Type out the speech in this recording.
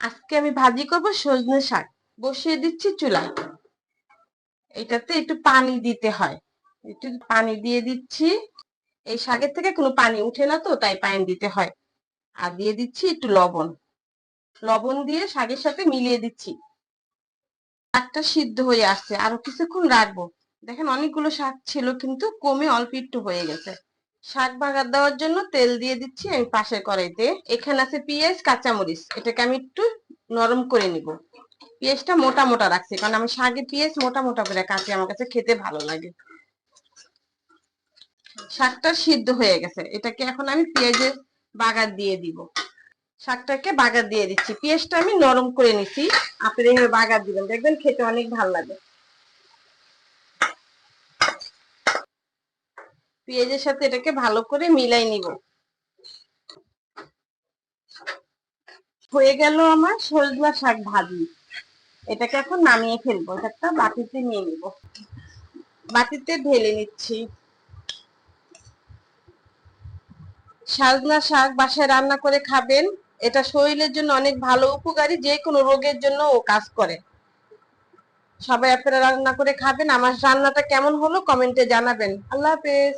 আজকে আমি ভাজি করব সজনে শাক। বসিয়ে দিচ্ছি চুলায়। এটাতে একটু পানি দিতে হয়। একটু পানি দিয়ে দিচ্ছি। এই শাকের থেকে কোনো পানি উঠে না তো, তাই পানি দিতে হয়। আর দিয়ে দিচ্ছি একটু লবণ। লবণ দিয়ে শাকের সাথে মিলিয়ে দিচ্ছি। শাকটা সিদ্ধ হয়ে আসছে। আরও কিছুক্ষণ রাখব। দেখেন অনেকগুলো শাক ছিল কিন্তু কমে অল্প একটু হয়ে গেছে। শাক ভাগার দেওয়ার জন্য তেল দিয়ে দিচ্ছি আমি পাশের কড়াইতে। এখানে আছে পেঁয়াজ, কাঁচামরিচ। এটাকে আমি একটু নরম করে নিব। পেঁয়াজটা মোটা মোটা রাখছি, কারণ আমি শাকে পেঁয়াজ মোটা মোটা করে কাটি আমার কাছে খেতে ভালো লাগে। শাকটা সিদ্ধ হয়ে গেছে। এটাকে এখন আমি পেঁয়াজের বাগার দিয়ে দিব। শাকটাকে বাগার দিয়ে দিচ্ছি। পেঁয়াজটা আমি নরম করে নিচ্ছি আপনি বাগার দিবেন। দেখবেন খেতে অনেক ভালো লাগে। পেঁয়াজের সাথে এটাকে ভালো করে মিলাই নিব। হয়ে গেল আমার সজনা শাক ভাজি। এটাকে এখন নামিয়ে ফেলব একটা বাটিতে নিয়ে নিব। বাটিতে ঢেলে নিচ্ছি। সজনা শাক বাসায় রান্না করে খাবেন, এটা শরীরের জন্য অনেক ভালো উপকারী, যে কোনো রোগের জন্য ও কাজ করে। সবাই আপনারা রান্না করে খাবেন। আমার রান্নাটা কেমন হলো কমেন্টে জানাবেন। আল্লাহ হাফেজ।